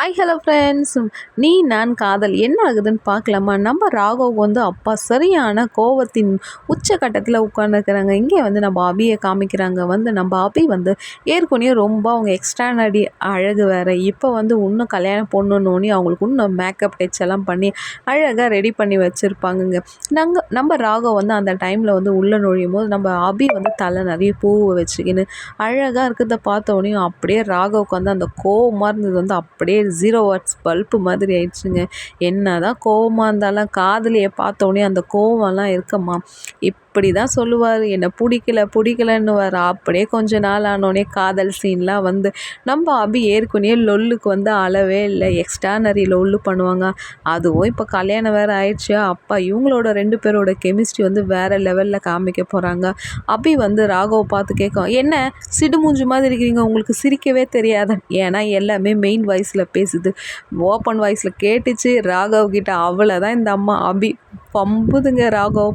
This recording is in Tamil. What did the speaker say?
ஹாய் ஹலோ ஃப்ரெண்ட்ஸ் நீ நான் காதல். என்ன ஆகுதுன்னு பார்க்கலாமா? நம்ம ராகவ் வந்து அப்பா சரியான கோவத்தின் உச்சக்கட்டத்தில் உட்காந்துருக்குறாங்க இங்கே வந்து நம்ம அபியை காமிக்கிறாங்க. வந்து நம்ம அபி வந்து ஏற்கனவே ரொம்ப அவங்க எக்ஸ்ட்ரானடி அழகு வேறு. இப்போ வந்து இன்னும் கல்யாணம் பொண்ணுன்னு அவங்களுக்கு இன்னும் மேக்கப் டச் எல்லாம் பண்ணி அழகாக ரெடி பண்ணி வச்சுருப்பாங்கங்க. நாங்கள் நம்ம ராகவ் வந்து அந்த டைமில் வந்து உள்ளே நுழையும் போது நம்ம அபி வந்து தலை நிறைய பூவை வச்சுக்கின்னு அழகாக இருக்கிறத பார்த்தோன்னே அப்படியே ராகவுக்கு வந்து அந்த கோவமாக இருந்தது வந்து அப்படியே ஜீரோ வாட்ஸ் பல்பு மாதிரி ஆயிடுச்சுங்க. என்ன தான் கோவமாக இருந்தாலும் காதலியை பார்த்தோன்னே அந்த கோவம்லாம் இருக்கம்மா இப் இப்படி தான் சொல்லுவார். என்னை பிடிக்கல பிடிக்கலன்னுவார் அப்படியே கொஞ்ச நாள் ஆனோடனே காதல் சீன்லாம் வந்து நம்ம அபி ஏற்கனவே லொல்லுக்கு வந்து அளவே இல்லை. எக்ஸ்ட்ரானரி லொல்லு பண்ணுவாங்க. அதுவும் இப்போ கல்யாணம் வேறு ஆயிடுச்சு. அப்பா இவங்களோட ரெண்டு பேரோட கெமிஸ்ட்ரி வந்து வேறு லெவலில் காமிக்க போகிறாங்க அபி வந்து ராகவ் பார்த்து கேட்கும் என்ன சிடுமூஞ்சு மாதிரி இருக்கிறீங்க? உங்களுக்கு சிரிக்கவே தெரியாது. ஏன்னா எல்லாமே மெயின் வாய்ஸில் பேசுது. ஓப்பன் வாய்ஸில் கேட்டுச்சு. ராகவ் கிட்ட அவ்வளோதான் இந்த அம்மா. அபி பம்புதுங்க ராகவ்.